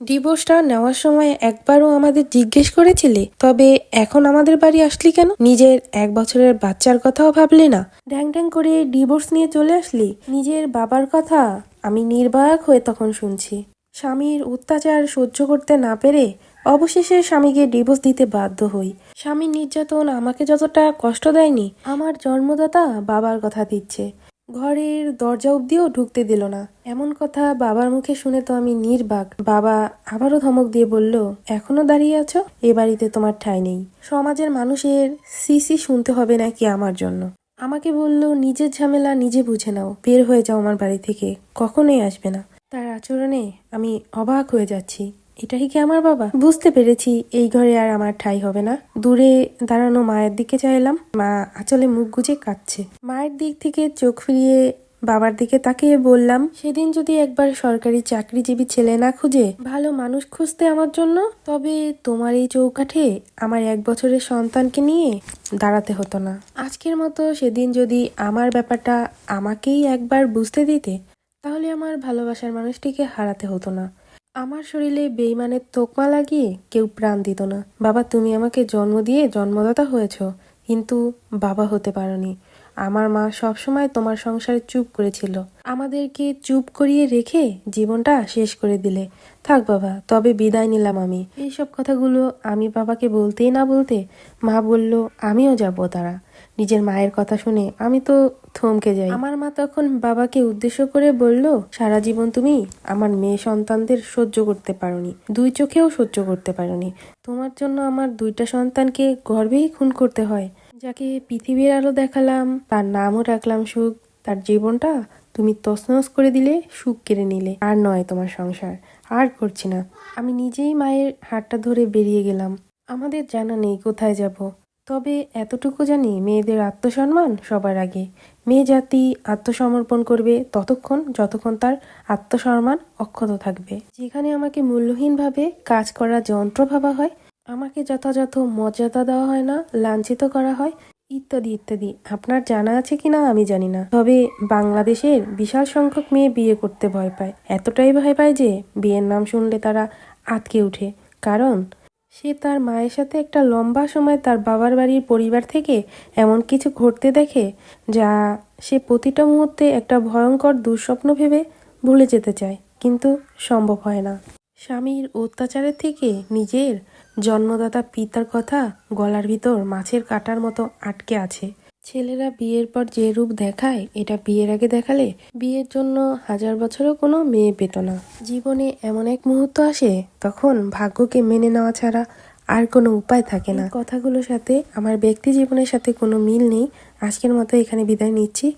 ডিভোর্সটা নেওয়ার সময় একবারও আমাদের জিজ্ঞেস করেছিলে? তবে এখন আমাদের বাড়ি আসলি কেন? নিজের এক বছরের বাচ্চার কথাও ভাবলি না। ড্যাং ড্যাং করে ডিভোর্স নিয়ে চলে আসলি? নিজের বাবার কথা আমি নির্বাক হয়ে তখন শুনছি। স্বামীর অত্যাচার সহ্য করতে না পেরে অবশেষে স্বামীকে ডিভোর্স দিতে বাধ্য হই। স্বামীর নির্যাতন আমাকে যতটা কষ্ট দেয়নি, আমার জন্মদাতা বাবার কথা দিচ্ছে। ঘরের দরজা অব্দিও ঢুকতে দিল না। এমন কথা বাবার মুখে শুনে তো আমি নির্বাক। বাবা আবারও ধমক দিয়ে বলল, এখনও দাঁড়িয়ে আছো? এ বাড়িতে তোমার ঠাঁই নেই। সমাজের মানুষের সিসি শুনতে হবে নাকি আমার জন্য? আমাকে বলল, নিজের ঝামেলা নিজে বুঝে নাও। বের হয়ে যাও আমার বাড়ি থেকে। কখনোই আসবে না। তার আচরণে আমি অবাক হয়ে যাচ্ছি। এটাই কি আমার বাবা? বুঝতে পেরেছি, এই ঘরে আর আমার ঠাই হবে না। দূরে দাঁড়ানো মায়ের দিকে চাইলাম মা আঁচলে মুখ গুজে কাঁদছে। মায়ের দিক থেকে চোখ ফিরিয়ে বাবার দিকে তাকিয়ে বললাম, সেদিন যদি একবার সরকারি চাকরিজীবী ছেলে না খুঁজে, ভালো মানুষ খুঁজতে আমার জন্য? তবে তোমার এই চৌকাঠে আমার এক বছরের সন্তানকে নিয়ে দাঁড়াতে হতো না। আজকের মতো সেদিন যদি আমার ব্যাপারটা আমাকেই একবার বুঝতে দিতে, তাহলে আমার ভালোবাসার মানুষটিকে হারাতে হতো না। আমার শরীরে বেইমানের তোকমা লাগিয়ে কেউ প্রাণ দিত না। বাবা, তুমি আমাকে জন্ম দিয়ে জন্মদাতা হয়েছ, কিন্তু বাবা হতে পারোনি। আমার মা সবসময় তোমার সংসারে চুপ করেছিল। আমাদেরকে চুপ করিয়ে রেখে জীবনটা শেষ করে দিলে। থাক বাবা, তবে বিদায় নিলাম আমি। এইসব কথাগুলো আমি বাবাকে বলতেই না বলতে মা বলল, আমিও যাব তারা। নিজের মায়ের কথা শুনে আমি তো থমকে যাই। আমার মা তখন বাবাকে উদ্দেশ্য করে বলল, সারা জীবন তুমি আমার মেয়ে সন্তানদের সহ্য করতে পারোনি। দুই চোখেও সহ্য করতে পারোনি। তোমার জন্য আমার দুইটা সন্তানকে গর্বেই খুন করতে হয়। যাকে পৃথিবীর আলো দেখালাম, তার নামও রাখলাম সুখ, তার জীবনটা তুমি তছনছ করে দিলে, সুখ কেড়ে নিলে। আর নয় তোমার সংসার। আর করছি না। আমি নিজেই মায়ের হাতটা ধরে বেরিয়ে গেলাম। আমাদের জানা নেই কোথায় যাব। তবে এতটুকু জানি, মেয়েদের আত্মসম্মান সবার আগে। মেয়ে জাতি আত্মসমর্পণ করবে ততক্ষণ যতক্ষণ তার আত্মসম্মান অক্ষত থাকবে। যেখানে আমাকে মূল্যহীনভাবে কাজ করা যন্ত্র ভাবা হয় আমাকে যথাযথ মর্যাদা দেওয়া হয় না, লাঞ্ছিত করা হয়, ইত্যাদি ইত্যাদি। আপনার জানা আছে কিনা আমি জানি না। তবে বাংলাদেশের বিশাল সংখ্যক মেয়ে বিয়ে করতে ভয় পায়। এতটাই ভয় পায় যে বিয়ের নাম শুনলে তারা আটকে ওঠে। কারণ সে তার মায়ের সাথে একটা লম্বা সময় তার বাবার বাড়ির পরিবার থেকে এমন কিছু ঘটতে দেখে যা সে প্রতিটা মুহূর্তে একটা ভয়ঙ্কর দুঃস্বপ্ন ভেবে ভুলে যেতে চায়। কিন্তু সম্ভব হয় না। স্বামীর অত্যাচারের থেকে নিজের জন্মদাতা পিতার কথা গলার ভিতর মাছের কাটার মতো আটকে আছে। ছেলেরা বিয়ের পর যে রূপ দেখায়, এটা বিয়ের আগে দেখালে বিয়ের জন্য হাজার বছরও কোনো মেয়ে পেত না। জীবনে এমন এক মুহূর্ত আসে, তখন ভাগ্যকে মেনে নেওয়া ছাড়া আর কোনো উপায় থাকে না। কথাগুলোর সাথে আমার ব্যক্তি জীবনের সাথে কোনো মিল নেই। আজকের মতো এখানে বিদায় নিচ্ছি।